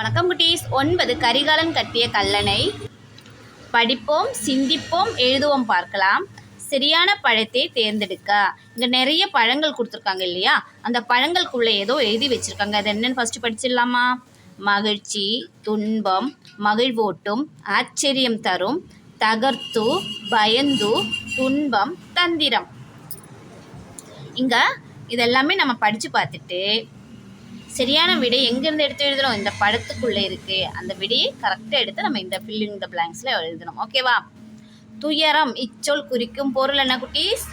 வணக்கம் குட்டீஸ். ஒன்பது கரிகாலன் கட்டிய கல்லணை. படிப்போம் சிந்திப்போம் எழுதுவோம் பார்க்கலாம். சரியான பழத்தை தேர்ந்தெடுக்க. இங்கே நிறைய பழங்கள் கொடுத்துருக்காங்க இல்லையா? அந்த பழங்களுக்குள்ளே ஏதோ எழுதி வச்சிருக்காங்க. அது என்னன்னு ஃபஸ்ட்டு படிச்சிடலாமா? மகிழ்ச்சி துன்பம் மகிழ்வோட்டும் ஆச்சரியம் தரும் தகர்த்து பயந்து துன்பம் தந்திரம். இங்கே இதெல்லாமே நம்ம படித்து பார்த்துட்டு சரியான விடை எங்கேருந்து எடுத்து எழுதணும் இந்த படத்துக்குள்ளே இருக்குது அந்த விடையை கரெக்டாக எடுத்து நம்ம இந்த ஃபில்லிங் த பிளாங்க்ஸில் எழுதணும். ஓகேவா துயரம் இச்சொல் குறிக்கும் பொருள் என்ன குட்டீஸ்?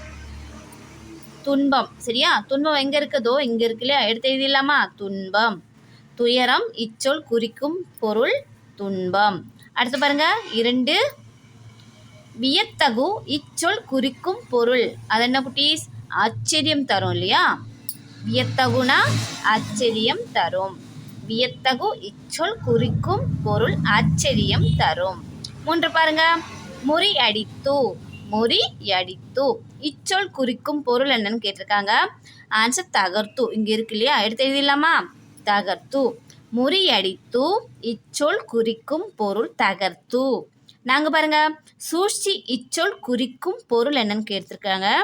துன்பம். சரியா? துன்பம் எங்கே இருக்குதோ? இங்கே இருக்கு இல்லையா? எடுத்து எழுதிடலாமா? துன்பம். துயரம் இச்சொல் குறிக்கும் பொருள் துன்பம். அடுத்து பாருங்க. இரண்டு. வியத்தகு இச்சொல் குறிக்கும் பொருள். அது என்ன குட்டீஸ்? ஆச்சரியம் தரும் இல்லையா? வியத்தகுனா ஆச்சரியம் தரும். வியத்தகு இச்சொல் குறிக்கும் பொருள் ஆச்சரியம் தரும். மூன்று பாருங்க. முறி அடித்து முறி அடித்து. இச்சொல் குறிக்கும் பொருள் என்னன்னு கேட்டிருக்காங்க. ஆன்சர் தகர்த்து. இங்க இருக்கு இல்லையா? எடுத்து எழுதிடலாமா? தகர்த்து. முறி அடித்து இச்சொல் குறிக்கும் பொருள் தகர்த்து. நாங்க பாருங்க. சூழ்ச்சி இச்சொல் குறிக்கும் பொருள் என்னன்னு கேட்டிருக்காங்க.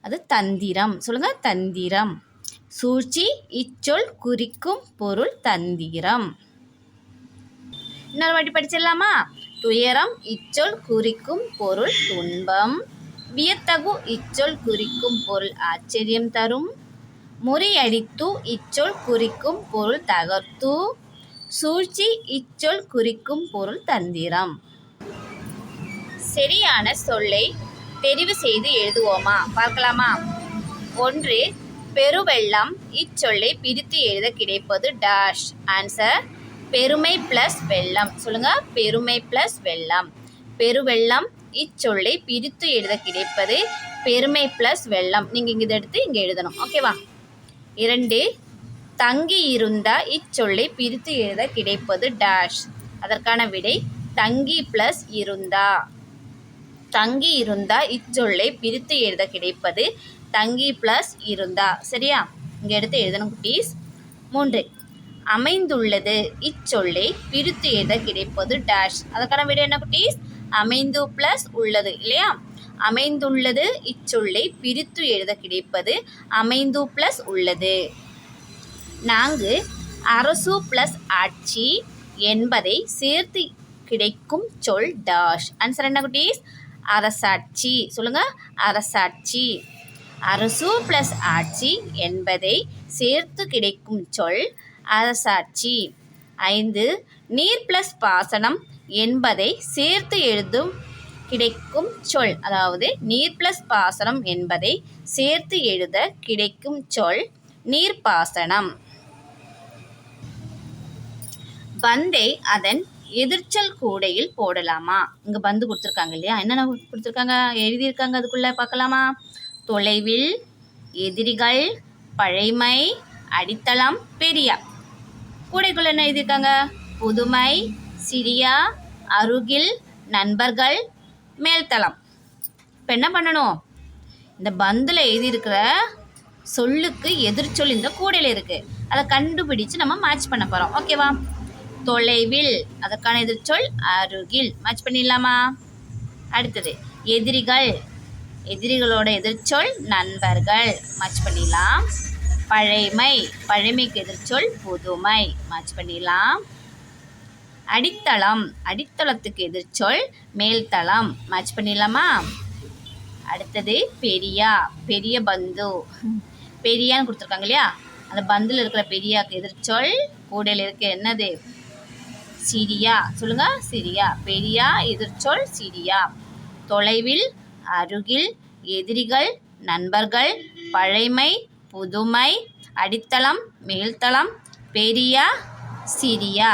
அது தந்திரம். சொல்லுங்க தந்திரம். சூழ்ச்சி இச்சொல் குறிக்கும் பொருள் தந்திரம். இன்னொரு வாட்டி படிச்சிடலாமா? துயரம் இச்சொல் குறிக்கும் பொருள் துன்பம். வியத்தகு இச்சொல் குறிக்கும் பொருள் ஆச்சரியம் தரும். முறியடித்து இச்சொல் குறிக்கும் பொருள் தகர்த்து. சூழ்ச்சி இச்சொல் குறிக்கும் பொருள் தந்திரம். சரியான சொல்லை தெரிவு செய்து எழுதுவோமா? பார்க்கலாமா? ஒன்று பெருவெள்ளம் இச்சொல்லை பிரித்து எழுத கிடைப்பது டேஷ் ஆன்சர் பெருமை ப்ளஸ் வெள்ளம். சொல்லுங்க பெருமை ப்ளஸ் வெள்ளம். பெருவெள்ளம் இச்சொல்லை பிரித்து எழுத கிடைப்பது பெருமை ப்ளஸ் வெள்ளம். நீங்கள் இங்கே இதை எடுத்து இங்கே எழுதணும். ஓகேவா இரண்டு தங்கி இருந்தால் இச்சொல்லை பிரித்து எழுத கிடைப்பது டேஷ் அதற்கான விடை தங்கி ப்ளஸ் இருந்தா. தங்கி இருந்தா இச்சொல்லை பிரித்து எழுத கிடைப்பது தங்கி ப்ளஸ் இருந்தா. சரியா? இங்கே எடுத்து எழுதணும் குட்டீஸ். மூன்று. அமைந்துள்ளது. இச்சொல்லை பிரித்து எழுத கிடைப்பது டேஷ் அதற்கான விட என்ன குட்டீஸ்? அமைந்து ப்ளஸ் உள்ளது. இல்லையா? அமைந்துள்ளது இச்சொல்லை பிரித்து எழுத கிடைப்பது அமைந்து ப்ளஸ் உள்ளது. நான்கு. அரசு ப்ளஸ் ஆட்சி என்பதை சேர்த்து கிடைக்கும் சொல் டாஷ் ஆன்சர் என்ன குட்டீஸ்? அரசாட்சி. சொல்லுங்க. அரசாட்சி. அரசு ப்ளஸ் ஆட்சி என்பதை சேர்த்து கிடைக்கும் சொல் அரசாட்சி. ஐந்து நீர் ப்ளஸ் பாசனம் என்பதை சேர்த்து எழுதும் கிடைக்கும் சொல். அதாவது நீர் ப்ளஸ் பாசனம் என்பதை சேர்த்து எழுத கிடைக்கும் சொல் நீர்ப்பாசனம் பந்தை அதன் எதிர்ச்சல் கூடையில் போடலாமா? இங்க பந்து கொடுத்துருக்காங்க இல்லையா? என்னென்ன கொடுத்துருக்காங்க? எழுதியிருக்காங்க அதுக்குள்ள பார்க்கலாமா? தொலைவில் எதிரிகள் பழைமை அடித்தளம் பெரியா. கூடைக்குள்ள என்ன எழுதியிருக்காங்க? புதுமை சிறியா அருகில் நண்பர்கள் மேல்தளம். இப்போ என்ன பண்ணணும்? இந்த பந்தில் எழுதியிருக்கிற சொல்லுக்கு எதிர்ச்சொல் இந்த கூடையில் இருக்குது அதை கண்டுபிடிச்சு நம்ம மேட்ச் பண்ண போகிறோம் ஓகேவா தொலைவில் அதற்கான எதிர்ச்சொல் அருகில். மேட்ச் பண்ணிடலாமா? அடுத்தது எதிரிகள் எதிரிகளோட எதிர்ச்சொல் நண்பர்கள். மேட்ச் பண்ணிடலாம். பழைமை பழைமைக்கு எதிர்ச்சொல் புதுமை. மேட்ச் பண்ணிடலாம். அடித்தளம் அடித்தளத்துக்கு எதிர்ச்சொல் மேல்தளம். மேட்ச் பண்ணிடலாமா? அடுத்தது பெரியா பெரிய பந்து. பெரியான்னு கொடுத்துருக்காங்க இல்லையா? அந்த பந்தில் இருக்கிற பெரியாக்கு எதிர்ச்சொல் கூடையில் இருக்க என்னது? சிரியா. சொல்லுங்க சிரியா. பெரியா எதிர்ச்சொல் சிரியா. தொலைவில் அருகில் எதிரிகள் நண்பர்கள் பழைமை புதுமை அடித்தளம் மேல்தளம் பெரியா சிரியா.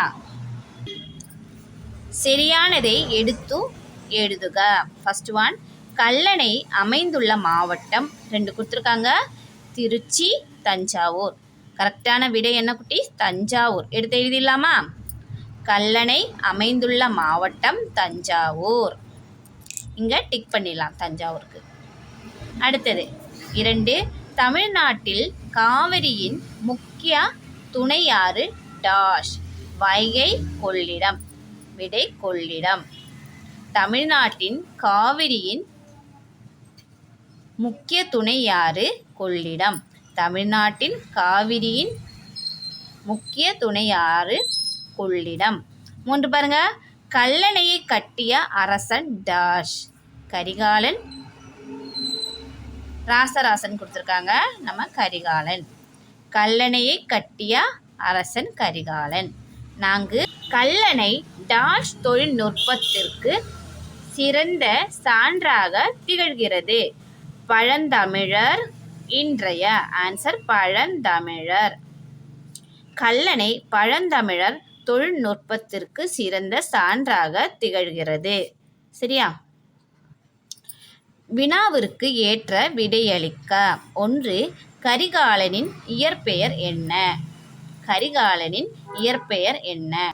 சரியானதை எடுத்து எழுதுக. ஃபஸ்ட் ஒன் கல்லணை அமைந்துள்ள மாவட்டம். ரெண்டு கொடுத்துருக்காங்க. திருச்சி தஞ்சாவூர். கரெக்டான விடை என்ன குட்டி? தஞ்சாவூர். எடுத்து எழுதிடலாமா? கல்லணை அமைந்துள்ள மாவட்டம் தஞ்சாவூர். இங்கே டிக் பண்ணிடலாம் தஞ்சாவூருக்கு. அடுத்தது இரண்டு தமிழ்நாட்டில் காவிரியின் முக்கிய துணையாறு டாஷ். வைகை கொள்ளிடம். விடை கொள்ளிடம். தமிழ்நாட்டின் காவிரியின் முக்கிய துணையாறு கொள்ளிடம். தமிழ்நாட்டின் காவிரியின் முக்கிய துணையாறு கொள்ளிடம். மூன்று பாருங்க. கல்லணையை கட்டிய அரசன் டாஷ். கரிகாலன். ராசராசன் கொடுத்துருக்காங்க. நம்ம கரிகாலன். கல்லணையை கட்டிய அரசன் கரிகாலன். நான்கு கல்லணை டாஷ் தொழில்நுட்பத்திற்கு சிறந்த சான்றாக திகழ்கிறது. பழந்தமிழர். இன்றைய ஆன்சர் பழந்தமிழர். கல்லணை பழந்தமிழர் தொழில்நுட்பத்திற்கு சிறந்த சான்றாக திகழ்கிறது. சரியா? வினாவிற்கு ஏற்ற விடையளிக்க. ஒன்று கரிகாலனின் இயற்பெயர் என்ன? கரிகாலனின் இயற்பெயர் என்ன?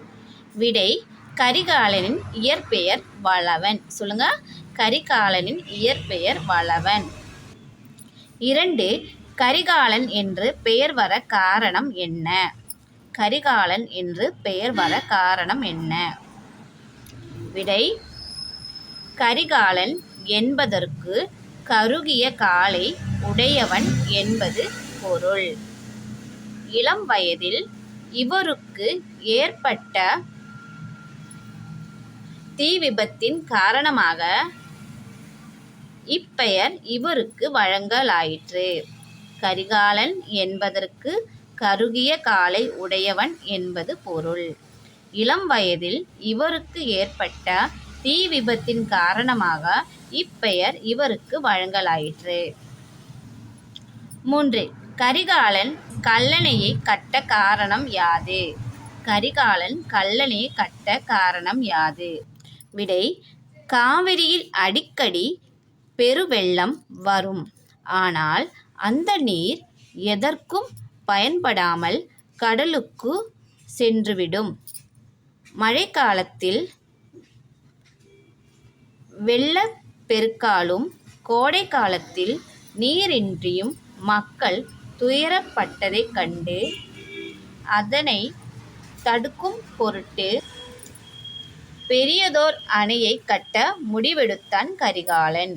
விடை கரிகாலனின் இயற்பெயர் வளவன். சொல்லுங்க. கரிகாலனின் இயற்பெயர் வளவன். இரண்டு கரிகாலன் என்று பெயர் வர காரணம் என்ன? கரிகாலன் என்று பெயர் வர காரணம் என்ன? விடை கரிகாலன் என்பதற்கு கருகிய காலை உடையவன் என்பது பொருள். இளம் வயதில் இவருக்கு ஏற்பட்ட தீ விபத்தின் காரணமாக இப்பெயர் இவருக்கு வழங்கலாயிற்று. கரிகாலன் என்பதற்கு கருகிய காலை உடையவன் என்பது பொருள். இளம் வயதில் இவருக்கு ஏற்பட்ட தீ விபத்தின் காரணமாக இப்பெயர் இவருக்கு வழங்கலாயிற்று. மூன்று. கரிகாலன் கல்லணையை கட்ட காரணம் யாது? கரிகாலன் கல்லணையை கட்ட காரணம் யாது? விடை காவிரியில் அடிக்கடி பெருவெள்ளம் வரும். ஆனால் அந்த நீர் எதற்கும் பயன்படாமல் கடலுக்கு சென்றுவிடும். மழைக்காலத்தில் வெள்ளப்பெருக்காலும் கோடை காலத்தில் நீரின்றியும் மக்கள் துயரப்பட்டதைக் கண்டு அதனை தடுக்கும் பொருட்டு பெரியதோர் அணையை கட்ட முடிவெடுத்தான் கரிகாலன்.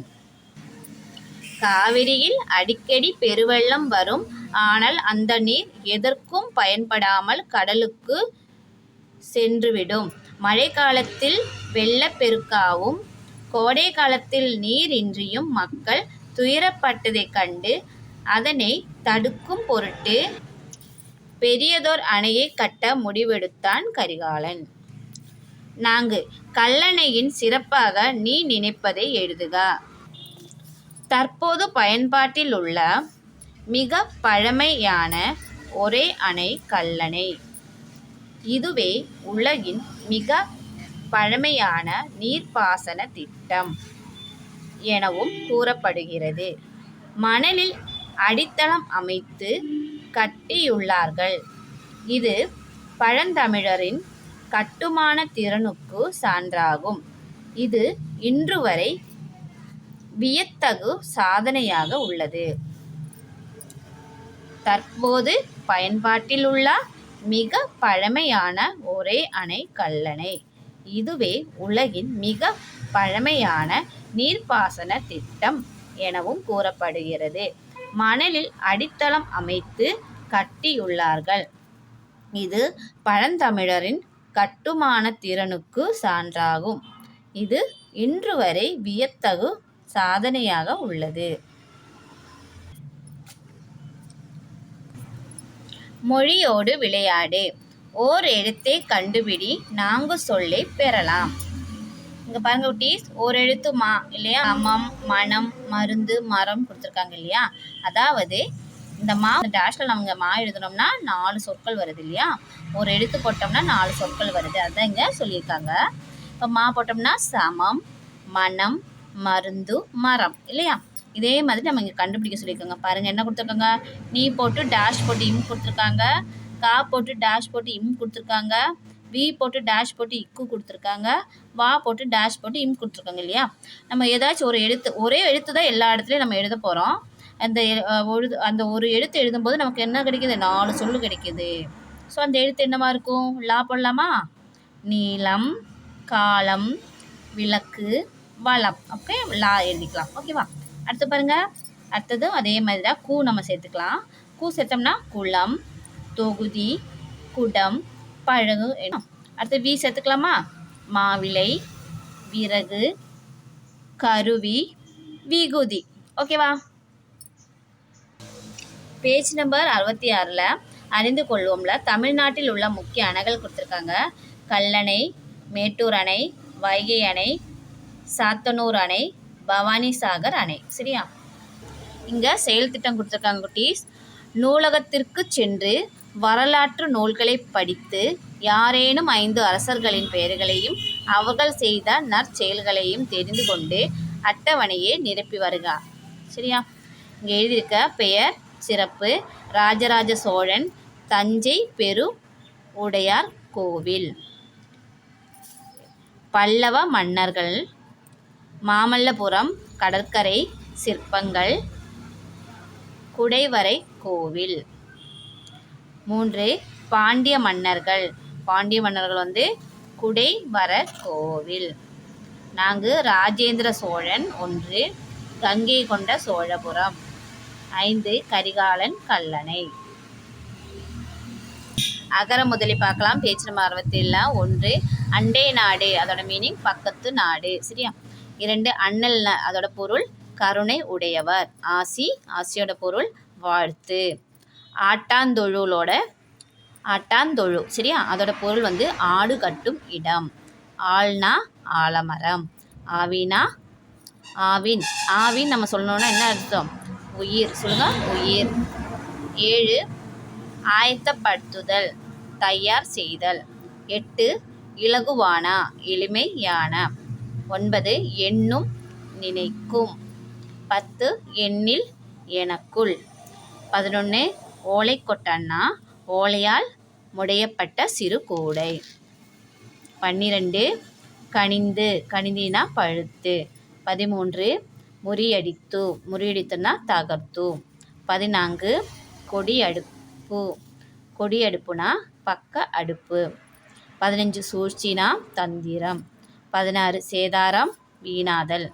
காவிரியில் அடிக்கடி பெருவெள்ளம் வரும். ஆனால் அந்த நீர் எதற்கும் பயன்படாமல் கடலுக்கு சென்றுவிடும். மழைக்காலத்தில் வெள்ளப்பெருக்காவும் கோடை காலத்தில் நீரின்றியும் மக்கள் துயரப்பட்டதைக் கண்டு அதனை தடுக்கும் பொருட்டு பெரியதோர் அணையை கட்ட முடிவெடுத்தான் கரிகாலன். நான்கு கல்லணையின் சிறப்பாக நீ நினைப்பதை எழுதுக. தற்போது பயன்பாட்டில் உள்ள மிக பழமையான ஒரே அணை கல்லணை. இதுவே உலகின் மிக பழமையான நீர்ப்பாசன திட்டம் எனவும் கூறப்படுகிறது. மணலில் அடித்தளம் அமைத்து கட்டியுள்ளார்கள். இது பழந்தமிழரின் கட்டுமான திறனுக்கு சான்றாகும். இது இன்று வரை வியத்தகு சாதனையாக உள்ளது. தற்போது பயன்பாட்டில் உள்ள மிக பழமையான ஒரே அணை கல்லணை. இதுவே உலகின் மிக பழமையான நீர்ப்பாசன திட்டம் எனவும் கூறப்படுகிறது. மணலில் அடித்தளம் அமைத்து கட்டியுள்ளார்கள். இது பழந்தமிழரின் கட்டுமான திறனுக்கு சான்றாகும். இது இன்று வரை வியத்தகு சாதனையாக உள்ளது. மொழியோடு விளையாடு. ஓர் எழுத்தை கண்டுபிடி நான்கு சொல்லை பெறலாம். இங்கே பாருங்க குட்டீஸ் ஒரு எழுத்து மா இல்லையா? மம் மனம் மருந்து மரம் கொடுத்துருக்காங்க இல்லையா? அதாவது இந்த மா டேஷில் நம்ம மா எழுதுனோம்னா நாலு சொற்கள் வருது இல்லையா? ஒரு எழுத்து போட்டோம்னா நாலு சொற்கள் வருது. அதுதான் இங்கே சொல்லியிருக்காங்க. இப்போ மா போட்டோம்னா சமம் மனம் மருந்து மரம் இல்லையா? இதே மாதிரி நம்ம இங்கே கண்டுபிடிக்க சொல்லியிருக்கோங்க. பாருங்கள் என்ன கொடுத்துருக்காங்க? நீ போட்டு டேஷ் போட்டு இம் கொடுத்துருக்காங்க. கா போட்டு டேஷ் போட்டு இம் கொடுத்துருக்காங்க. வி போட்டு டேஷ் போட்டு இக்கு கொடுத்துருக்காங்க. வா போட்டு டேஷ் போட்டு இம் கொடுத்துருக்காங்க இல்லையா? நம்ம ஏதாச்சும் ஒரு எழுத்து ஒரே எழுத்து தான் எல்லா இடத்துலையும் நம்ம எழுத போகிறோம் அந்த எழுது அந்த ஒரு எழுத்து எழுதும்போது நமக்கு என்ன கிடைக்குது? நாலு சொல்லு கிடைக்குது. ஸோ அந்த எழுத்து என்னமா இருக்கும்? லா போடலாமா? நீளம் காலம் விளக்கு வளம் ஓகே லா எழுதிக்கலாம். ஓகேவா அடுத்து பாருங்க. அடுத்ததும் அதே மாதிரி தான் கூ நம்ம சேர்த்துக்கலாம். கூ சேர்த்தோம்னா குளம் தொகுதி குடம் பழகு என்ன அடுத்து வி சேர்த்துக்கலாமா? மாவிளை விறகு கருவி விகுதி. ஓகேவா பேஜ் நம்பர் அறுபத்தி ஆறில் அறிந்து கொள்வோம்ல. தமிழ்நாட்டில் உள்ள முக்கிய அணைகள் கொடுத்துருக்காங்க. கல்லணை மேட்டூர் அணை வைகை அணை சாத்தனூர் அணை பவானி சாகர் அணை சரியா? இங்கே செயல் திட்டம் கொடுத்துருக்காங்க குட்டீஸ். நூலகத்திற்கு சென்று வரலாற்று நூல்களை படித்து யாரேனும் ஐந்து அரசர்களின் பெயர்களையும் அவர்கள் செய்த நற்செயல்களையும் தெரிந்து கொண்டு அட்டவணையை நிரப்பி வருக. சரியா? இங்கே எழுதியிருக்க பெயர் சிறப்பு ராஜராஜ சோழன் தஞ்சை பெரு உடையார் கோவில். பல்லவ மன்னர்கள் மாமல்லபுரம் கடற்கரை சிற்பங்கள் குடைவரை கோவில். மூன்று பாண்டிய மன்னர்கள். பாண்டிய மன்னர்கள் வந்து குடைவர கோவில். நான்கு ராஜேந்திர சோழன் ஒன்று கங்கை கொண்ட சோழபுரம். ஐந்து கரிகாலன் கல்லணை. அகர முதலி பார்க்கலாம் பேஜ் நம்பர் அறுபத்தேழில் ஒன்று அண்டை நாடு. அதோட மீனிங் பக்கத்து நாடு சரியா? இரண்டு அண்ணல் ந- அதோட பொருள் கருணை உடையவர். ஆசி ஆசியோட பொருள் வாழ்த்து. ஆட்டாந்தொழுலோட ஆட்டாந்தொழு சரியா? அதோட பொருள் வந்து ஆடு கட்டும் இடம். ஆள்னா ஆலமரம். ஆவினா ஆவின். ஆவின் நம்ம சொல்லணும்னா என்ன அர்த்தம்? உயிர். சொல்லுங்க. உயிர். ஏழு ஆயத்தப்படுத்துதல் தயார் செய்தல். எட்டு இலகுவானா எளிமையான. ஒன்பது எண்ணும் நினைக்கும். பத்து எண்ணில் எனக்குள். பதினொன்று ஓலை கொட்டன்னா ஓலையால் முடையப்பட்ட சிறு கூடை. பன்னிரண்டு கனிந்து கனிந்தினா பழுத்து. பதிமூன்று முறியடித்து முறியடித்துனா தகர்த்து. பதினான்கு கொடி அடுப்பு கொடி அடுப்புனா பக்க அடுப்பு. பதினஞ்சு சூழ்ச்சினா தந்திரம். பதினாறு சேதாரம் வீணாதல்.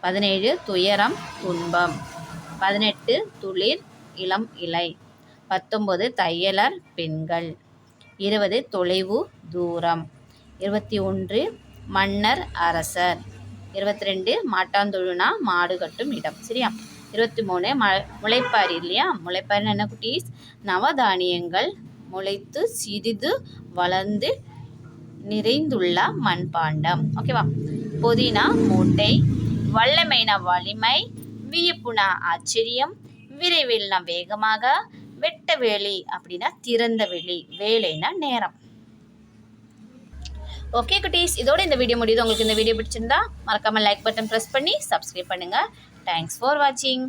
பதினேழு துயரம் துன்பம். பதினெட்டு துளிர் இளம் இலை. பத்தொம்பது தையலர் பெண்கள். இருபது தொலைவு தூரம். இருபத்தி ஒன்று மன்னர் அரசர். இருபத்தி ரெண்டு மாட்டாந்தொழுனா மாடு கட்டும் இடம். சரியா? இருபத்தி மூணு ம முளைப்பாரி இல்லையா? முளைப்பாரின்னு என்ன குட்டீஸ்? நவதானியங்கள். முளைத்து சிறிது வளர்ந்து நிறைந்துள்ள மண்பாண்டம். ஓகேவா புதினா மூட்டை வல்லமைனா வலிமை வியப்புனா ஆச்சரியம் விரைவில்னா வேகமாக வெட்ட வேலி அப்படின்னா திறந்த வெளி வேலைனா நேரம். ஓகே குட்டீஸ் இதோட இந்த வீடியோ முடியுது. உங்களுக்கு இந்த வீடியோ பிடிச்சிருந்தா மறக்காமல் லைக் பட்டன் ப்ரெஸ் பண்ணி சப்ஸ்கிரைப் பண்ணுங்க. தேங்க்ஸ் ஃபார் வாட்சிங்